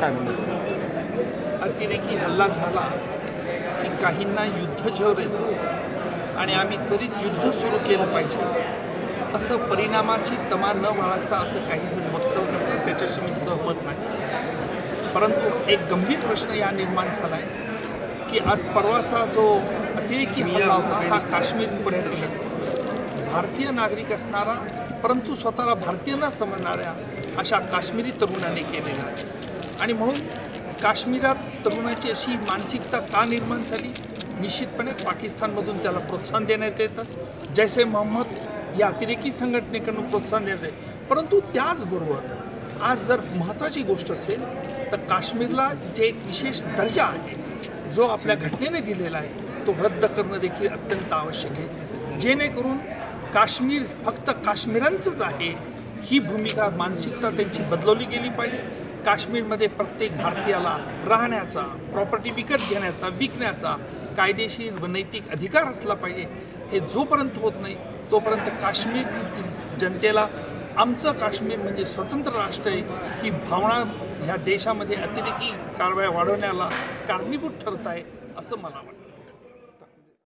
काय म्हणणं अतिरेकी हल्ला झाला की काहींना युद्ध झेवर येतो आणि आम्ही त्वरित युद्ध सुरू केलं पाहिजे असं परिणामाची तमा न बाळगता असं काही जण वक्तव्य करतात त्याच्याशी मी सहमत नाही. परंतु एक गंभीर प्रश्न या निर्माण झाला आहे की आज परवाचा जो अतिरेकी हल्ला होता हा काश्मीर खोऱ्यातीलच. भारतीय नागरिक असणारा परंतु स्वतःला भारतीय न समजणाऱ्या अशा काश्मीरी तरुणाने केलेला आहे. आणि म्हणून काश्मीरात तरुणाची अशी मानसिकता का निर्माण झाली? निश्चितपणे पाकिस्तानमधून त्याला प्रोत्साहन देण्यात येतं. जैसे मोहम्मद या अतिरेकी संघटनेकडून प्रोत्साहन देण्यात येते. परंतु त्याचबरोबर आज जर महत्त्वाची गोष्ट असेल तर काश्मीरला जे एक विशेष दर्जा आहे जो आपल्या घटनेने दिलेला आहे तो रद्द करणं देखील अत्यंत आवश्यक आहे. जेणेकरून काश्मीर फक्त काश्मीरांचंच आहे. ही भूमिका मानसिकता त्यांची बदलवली गेली पाहिजे. काश्मीरमध्ये प्रत्येक भारतीयाला राहण्याचा प्रॉपर्टी विकत घेण्याचा विकण्याचा कायदेशीर व नैतिक अधिकार असला पाहिजे. हे जोपर्यंत होत नाही तोपर्यंत काश्मीर जनतेला आमचं काश्मीर म्हणजे स्वतंत्र राष्ट्र आहे ही भावना ह्या देशामध्ये अतिरेकी कारवाया वाढवण्याला कारणीभूत ठरत आहे असं मला वाटतं.